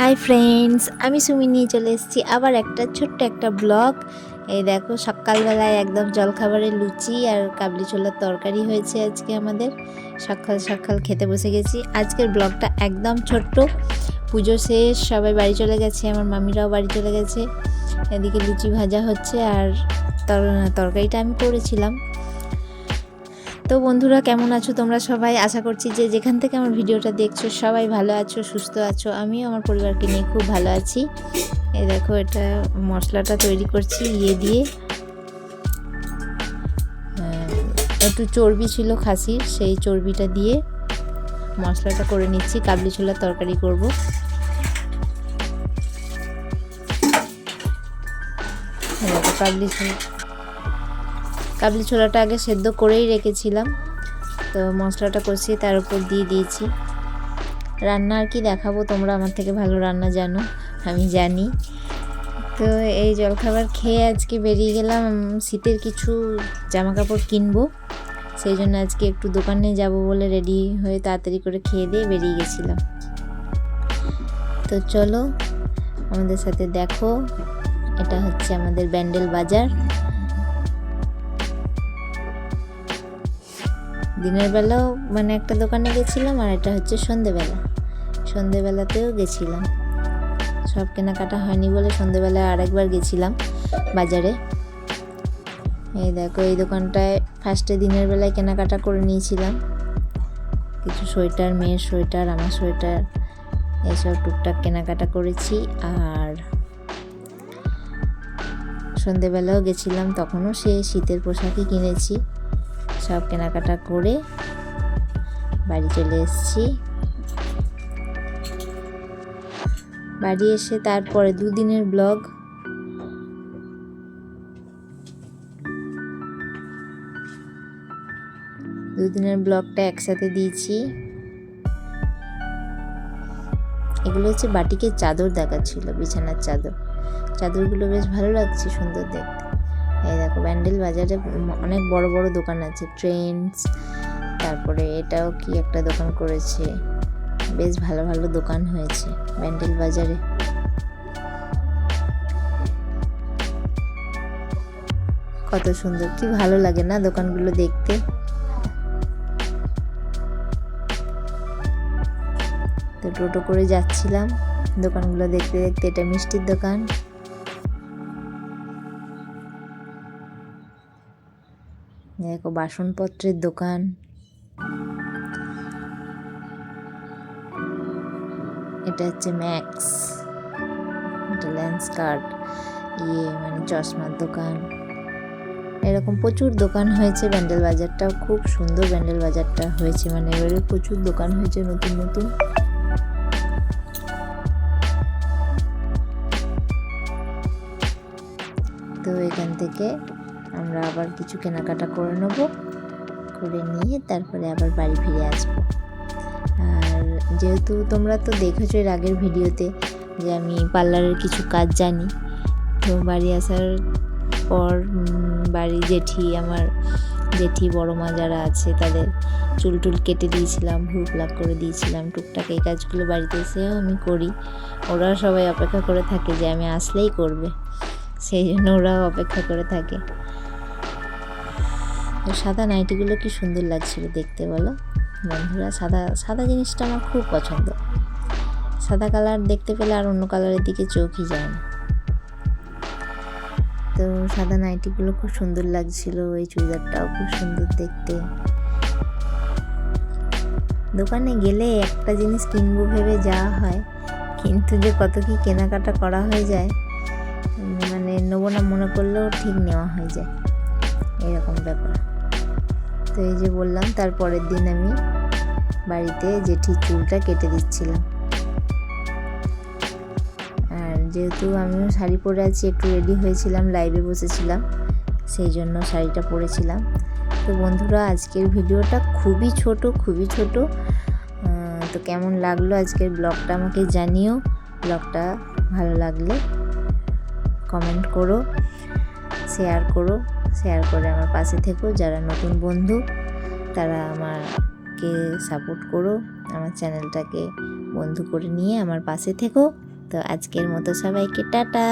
Hi friends আমি সুমি নিয়ে চলে এসেছি আবার একটা ছোট্ট একটা ব্লগ। এই দেখো, সকালবেলায় একদম জলখাবারে লুচি আর কাবলি ছোলার তরকারি হয়েছে আজকে আমাদের। সকাল সকাল খেতে বসে গেছি। আজকের ব্লগটা একদম ছোট্ট। পুজো শেষ, সবাই বাড়ি চলে গেছে, আমার মামিরাও বাড়ি চলে গেছে। এদিকে লুচি ভাজা হচ্ছে আর তরকারিটা আমি করেছিলাম। তো বন্ধুরা, কেমন আছো তোমরা সবাই? আশা করছি যে যেখান থেকে আমার ভিডিওটা দেখছ, সবাই ভালো আছো, সুস্থ আছো। আমিও আমার পরিবারকে নিয়ে খুব ভালো আছি। এ দেখো, এটা মশলাটা তৈরি করছি ইয়ে দিয়ে। একটু চর্বি ছিল খাসির, সেই চর্বিটা দিয়ে মশলাটা করে নিচ্ছি। কাবলি ছোলার তরকারি করব। কাবলি ছোলা কাবলি ছোলাটা আগে সেদ্ধ করেই রেখেছিলাম। তো মশলাটা কষিয়ে তার উপর দিয়ে দিয়েছি। রান্না আর কি দেখাবো তোমরা, আমার থেকে ভালো রান্না জানো, আমি জানি। তো এই জলখাবার খেয়ে আজকে বেরিয়ে গেলাম শীতের কিছু জামা কাপড় কিনবো। সেই জন্য আজকে একটু দোকানে যাব বলে রেডি হয়ে তাড়াতাড়ি করে খেয়ে দিয়ে বেরিয়ে গেছিলাম। তো চলো, আমাদের সাথে দেখো, এটা হচ্ছে আমাদের ব্যান্ডেল বাজার। দিনের বেলাও মানে একটা দোকানে গেছিলাম আর এটা হচ্ছে সন্ধেবেলা। সন্ধেবেলাতেও গেছিলাম। সব কেনাকাটা হয়নি বলে সন্ধেবেলায় আরেকবার গেছিলাম বাজারে। এই দেখো, এই দোকানটায় ফার্স্টে দিনের বেলায় কেনাকাটা করে নিয়েছিলাম। কিছু সোয়েটার, মেয়ের সোয়েটার, আমার সোয়েটার এসব টুকটাক কেনাকাটা করেছি আর সন্ধেবেলাও গেছিলাম, তখনও সে শীতের পোশাকই কিনেছি। সব কেনাকাটা করে বাড়ি চলে এসেছি। বাড়ি এসে তারপরে দুদিনের ব্লগ। দুদিনের ব্লগটা একসাথে দিয়েছি। এগুলো হচ্ছে বাটিকের চাদর দেখাচ্ছিল বিছানার চাদর। চাদরগুলো বেশ ভালো লাগছে সুন্দর দেখতে। এই দেখো ব্যান্ডেল বাজারে অনেক বড় বড় দোকান আছে ট্রেন্ডস তারপরে এটাও কি একটা দোকান করেছে, বেশ ভালো ভালো দোকান হয়েছে ব্যান্ডেল বাজারে কত সুন্দর, কি ভালো লাগে না দোকানগুলো দেখতে? তো টোটো করে যাচ্ছিলাম, দোকানগুলো দেখতে দেখতে, এটা মিষ্টির দোকান। দেখো বাসনপত্রের দোকান। এটা হচ্ছে ম্যাক্স। এটা লেন্স কার্ড ইয়ে মানে চশমার দোকান। এরকম প্রচুর দোকান হয়েছে ব্যান্ডেল বাজারটাও। খুব সুন্দর ব্যান্ডেল বাজারটা হয়েছে। মানে এবারে প্রচুর দোকান হয়েছে নতুন নতুন। তো এখান থেকে আমরা আবার কিছু কেনাকাটা করে নেব, করে নিয়ে তারপরে আবার বাড়ি ফিরে আসব। আর যেহেতু তোমরা তো দেখেছ এর আগের ভিডিওতে যে আমি পার্লারের কিছু কাজ জানি, তো বাড়ি আসার পর বাড়ি জেঠি, আমার জেঠি, বড় মা যারা আছে তাদের চুল টুল কেটে দিয়েছিলাম ভুল প্লাক করে দিয়েছিলাম, টুকটাক এই কাজগুলো বাড়িতে এসেও আমি করি। ওরা সবাই অপেক্ষা করে থাকে যে আমি আসলেই করবে, সেই জন্য ওরাও অপেক্ষা করে থাকে। তো সাদা নাইটিগুলো কি সুন্দর লাগছিল দেখতে বলো? বন্ধুরা, সাদা সাদা জিনিসটা আমার খুব পছন্দ। সাদা কালার দেখতে পেলে আর অন্য কালারের দিকে চোখই যায় না। তো সাদা নাইটিগুলো খুব সুন্দর লাগছিল, এই চুড়িদারটাও খুব সুন্দর দেখতে। দোকানে গেলে একটা জিনিস কিনবো ভেবে যাওয়া হয়, কিন্তু যে কত কি কেনাকাটা করা হয়ে যায় মানে নেব না মনে করলেও ঠিক নেওয়া হয়ে যায়। এরকম ব্যাপার। তো এই যে বললাম, তার পরের দিন আমি বাড়িতে জেঠির চুলটা কেটে দিচ্ছিলাম। আর যেহেতু আমিও শাড়ি পরে আছি, একটু রেডি হয়েছিলাম লাইভে বসেছিলাম, সেই জন্য শাড়িটা পরেছিলাম। তো বন্ধুরা, আজকের ভিডিওটা খুবই ছোট খুবই ছোট। তো কেমন লাগল আজকের ব্লগটা আমাকে জানিও। ব্লগটা ভালো লাগলে কমেন্ট করো শেয়ার করো। শেয়ার করে আমার পাশে থেকো। যারা নতুন বন্ধু, তারা আমাকে সাপোর্ট করো, আমার চ্যানেলটাকে বন্ধু করে নিয়ে আমার পাশে থেকো। তো আজকের মতো সবাইকে টাটা।